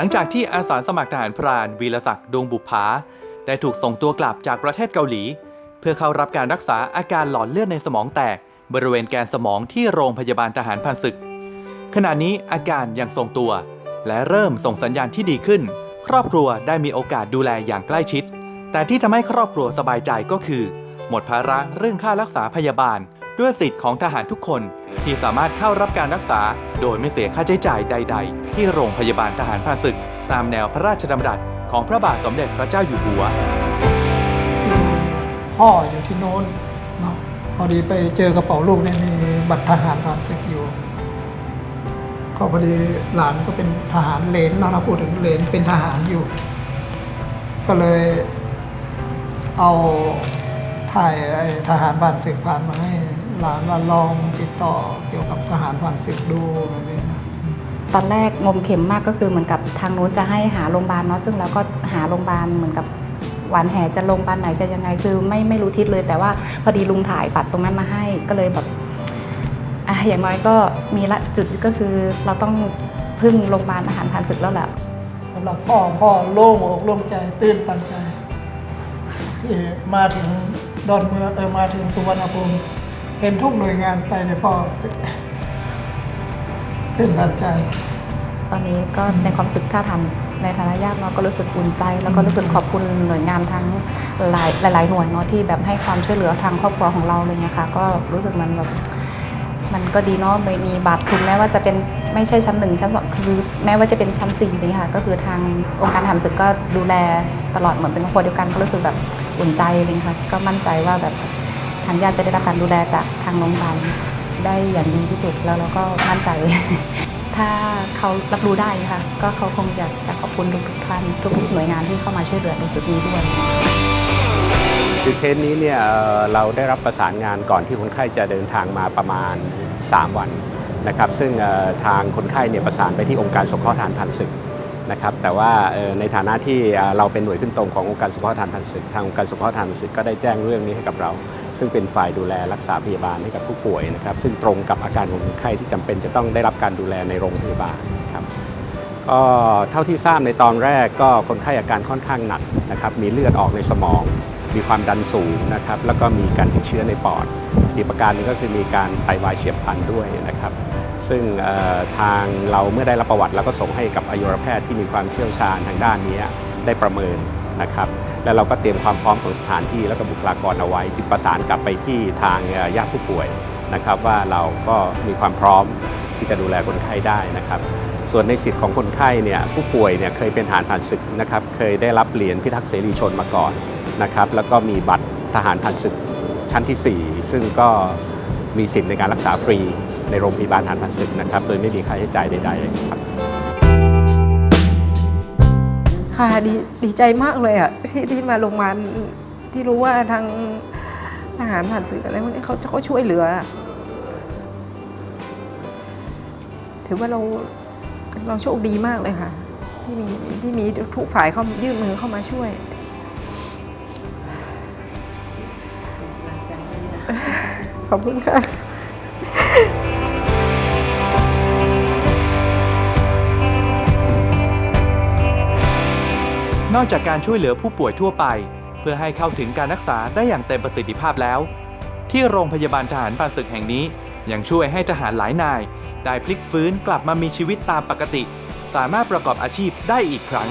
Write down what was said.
หลังจากที่อาสาสมัครทหารพรานวีรศักดิ์ดวงบุปผาได้ถูกส่งตัวกลับจากประเทศเกาหลี เพื่อเข้ารับการรักษาอาการหลอดเลือดในสมองแตก บริเวณแกนสมองที่โรงพยาบาลทหารพันศึก ขณะนี้อาการยังทรงตัว และเริ่มส่งสัญญาณที่ดีขึ้น ครอบครัวได้มีโอกาสดูแลอย่างใกล้ชิด แต่ที่ทำให้ครอบครัวสบายใจก็คือ หมดภาระเรื่องค่ารักษาพยาบาล ด้วยสิทธิ์ของทหารทุกคนที่สามารถเข้ารับการรักษา โดยไม่เสียค่าใช้จ่ายใด ๆ ที่โรงพยาบาลทหารผ่านศึก ตามแนวพระราชดำรัสของพระบาทสมเด็จพระเจ้าอยู่หัว พ่ออยู่ที่โน้นเนาะพอดีไปเจอกระเป๋าลูกเนี่ยมีบัตรทหารผ่านศึกอยู่ก็พอดีหลานก็เป็นทหารเลนเนะเราพูดถึงเลนเป็นทหารอยู่ ก็เลยเอาถ่ายทหารผ่านศึกผ่านมาให้ หลานว่าลองติดต่อเกี่ยวกับทหารผ่านศึกดูแบบนี้นะตอนแรกงมเข็มมากก็คือเหมือนกับทางโน้นจะให้หาโรงพยาบาลเนาะซึ่งเราก็หาโรงพยาบาลเหมือนกับหวานแหจะโรงพยาบาลไหนจะยังไงคือไม่ไม่รู้ทิศเลย แต่ว่าพอดีลุงถ่ายบัตรตรงนั้นมาให้ก็เลยแบบอะอย่างน้อยก็มีละจุดก็คือเราต้องพึ่งโรงพยาบาลอาหารผ่านศึกแล้วแหละสำหรับพ่อพ่อโล่งอกโล่งใจตื้นตันใจที่มาถึงดอนเมืองเออมาถึงสุวรรณภูมิ เห็นทุกหน่วยงานไปเนี่ยพ่อตื้นตันใจ ตอนนี้ก็ในความรู้สึกถ้าทำในฐานะญาติเนาะก็รู้สึกอุ่นใจ แล้วก็รู้สึกขอบคุณหน่วยงานทั้งหลายหลายๆหน่วยเนาะที่แบบให้ความช่วยเหลือทางครอบครัวของเราอะไรเงี้ยค่ะ ก็รู้สึกมันแบบมันก็ดีเนาะไม่มีบัตรถึงแม้ว่าจะเป็นไม่ใช่ชั้นหนึ่งชั้นสองคือแม้ว่าจะเป็นชั้นสี่นี่ค่ะ ก็คือทางองค์การทหารศึกก็ดูแลตลอดเหมือนเป็นครอบครัวเดียวกันก็รู้สึกแบบอุ่นใจเลยค่ะ ก็มั่นใจว่าแบบทางญาติจะได้รับการดูแลจากทางโรงพยาบาลได้อย่างดีที่สุดแล้วเราก็มั่นใจ ถ้าเขารับรู้ได้ค่ะ ก็เขาคงอยากจะขอบคุณทุกๆท่านทุกๆหน่วยงานที่เข้ามาช่วยเหลือในจุดนี้ด้วยคือเคสนี้เนี่ยเราได้รับประสานงานก่อนที่คนไข้จะเดินทางมาประมาณ 3 วันนะครับ ซึ่งทางคนไข้เนี่ยประสานไปที่องค์การสงเคราะห์ทารพันศึกนะครับ แต่ว่าในฐานะที่เราเป็นหน่วยขึ้นตรงขององค์การสงเคราะห์ทารพันศึก ทางองค์การสงเคราะห์ทารพันศึกก็ได้แจ้งเรื่องนี้ให้กับเรา ซึ่งเป็นฝ่ายดูแลรักษาพยาบาลให้กับผู้ป่วยนะครับ ซึ่งตรงกับอาการของคนไข้ที่จำเป็นจะต้องได้รับการดูแลในโรงพยาบาลครับก็เท่าที่ทราบในตอนแรกก็คนไข้อาการค่อนข้างหนักนะครับมีเลือดออกในสมอง มีความดันสูงนะครับแล้วก็มีการติดเชื้อในปอดอีกประการนึงก็คือมีการไตวายเฉียบพลันด้วยนะครับซึ่งทางเราเมื่อได้รับประวัติแล้วก็ส่งให้กับอายุรแพทย์ที่มีความเชี่ยวชาญทางด้านนี้ได้ประเมินนะครับ แล้วเราก็เตรียมความพร้อมของสถานที่แล้วก็บุคลากรเอาไว้ จึงประสานกลับไปที่ทางญาติผู้ป่วยนะครับ ว่าเราก็มีความพร้อมที่จะดูแลคนไข้ได้นะครับ ส่วนในสิทธิ์ของคนไข้เนี่ยผู้ป่วยเนี่ยเคยเป็นทหารผ่านศึกนะครับเคยได้รับเหรียญพิทักษ์เสรีชนมาก่อนนะครับแล้วก็มีบัตรทหารผ่านศึกชั้นที่ 4 ซึ่งก็มีสิทธิ์ในการรักษาฟรีในโรงพยาบาลทหารผ่านศึกนะครับโดยไม่มีค่าใช้จ่ายใดๆครับ ค่ะดีดีใจมากเลยอะที่ที่มาโรงพยาบาลที่รู้ว่าทางทหารผ่านศึกอะไรพวกนี้เขาเขาช่วยเหลืออะถือว่าเราเราโชคดีมากเลยค่ะ ที่มีที่มีทุกฝ่ายเขายื่นมือเข้ามาช่วยขอบคุณค่ะ นอกจากการช่วยเหลือผู้ป่วยทั่วไป เพื่อให้เข้าถึงการรักษาได้อย่างเต็มประสิทธิภาพแล้ว ที่โรงพยาบาลทหารผ่านศึกแห่งนี้ ยังช่วยให้ทหารหลายนาย ได้พลิกฟื้นกลับมามีชีวิตตามปกติ สามารถประกอบอาชีพได้อีกครั้ง